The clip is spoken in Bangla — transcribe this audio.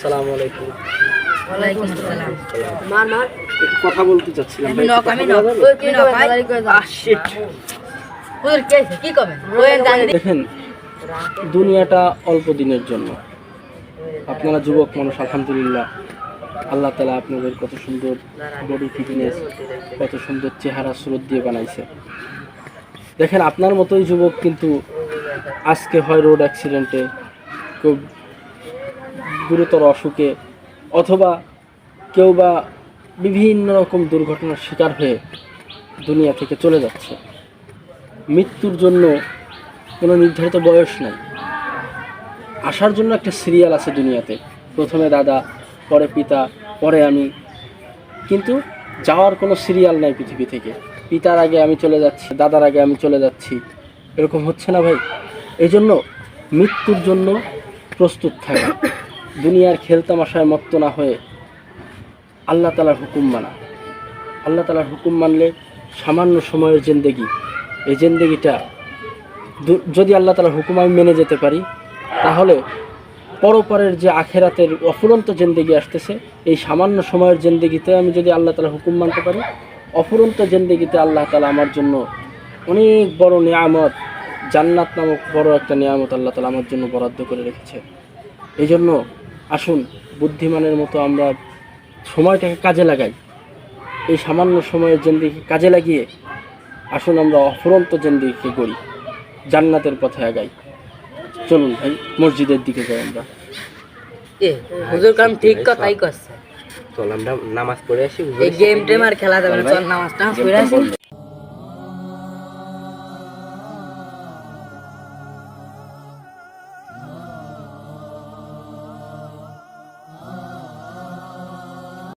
আসসালামু আলাইকুম। ওয়ালাইকুম আসসালাম। মার একটু কথা বলতে চাচ্ছিলাম। আমি নক আমি নক। কি নক shit. হুজুর কে কি কবে জানি দেখেন দুনিয়াটা অল্প দিনের জন্য। আপনারা যুবক মানুষ আলহামদুলিল্লাহ। আল্লাহ তালা আপনাদের কত সুন্দর বডি ফিটনেস কত সুন্দর চেহারা স্রোত দিয়ে বানাইছে। দেখেন আপনার মতোই যুবক কিন্তু আজকে হয় রোড অ্যাক্সিডেন্টে কেউ গুরুতর অসুখে অথবা কেউ বা বিভিন্ন রকম দুর্ঘটনার শিকার হয়ে দুনিয়া থেকে চলে যাচ্ছে। মৃত্যুর জন্য কোনো নির্ধারিত বয়স নাই। আসার জন্য একটা সিরিয়াল আছে দুনিয়াতে। প্রথমে দাদা, পরে পিতা, পরে আমি। কিন্তু যাওয়ার কোনো সিরিয়াল নাই পৃথিবী থেকে। পিতার আগে আমি চলে যাচ্ছি, দাদার আগে আমি চলে যাচ্ছি। এরকম হচ্ছে না ভাই? এই জন্য মৃত্যুর জন্য প্রস্তুত থাকা। দুনিয়ার খেলতামাশায় মত্ত না হয়ে আল্লাহ তালার হুকুম মানা। আল্লাহ তালার হুকুম মানলে সামান্য সময়ের জেন্দেগি। এই জেন্দেগিটা যদি আল্লাহ তালার হুকুম আমি মেনে যেতে পারি, তাহলে পরপরের যে আখেরাতের অফুরন্ত জেন্দেগি আসতেছে, এই সামান্য সময়ের জেন্দেগিতে আমি যদি আল্লাহ তালা হুকুম মানতে পারি, অফুরন্ত জেন্দেগিতে আল্লাহ তালা আমার জন্য অনেক বড় নিয়ামত, জান্নাত নামক বড় একটা নিয়ামত আল্লাহ তালা আমার জন্য বরাদ্দ করে রেখেছে। এই জন্য আসুন বুদ্ধিমানের মতো আমরা সময়টাকে কাজে লাগাই। এই সামান্য সময়ের জেন্দিকে কাজে লাগিয়ে আসুন আমরা অফুরন্ত জেন্দিকে করি জান্নাতের পথে আগাই। চলুন ভাই মসজিদের দিকে যাই আমরা। এ হুজুর কাম ঠিক কথাই করছে চল আমরা নামাজ পড়ে আসি এই গেম টেম আর খেলা যাবে না চল নামাজটা পড়ে আসি।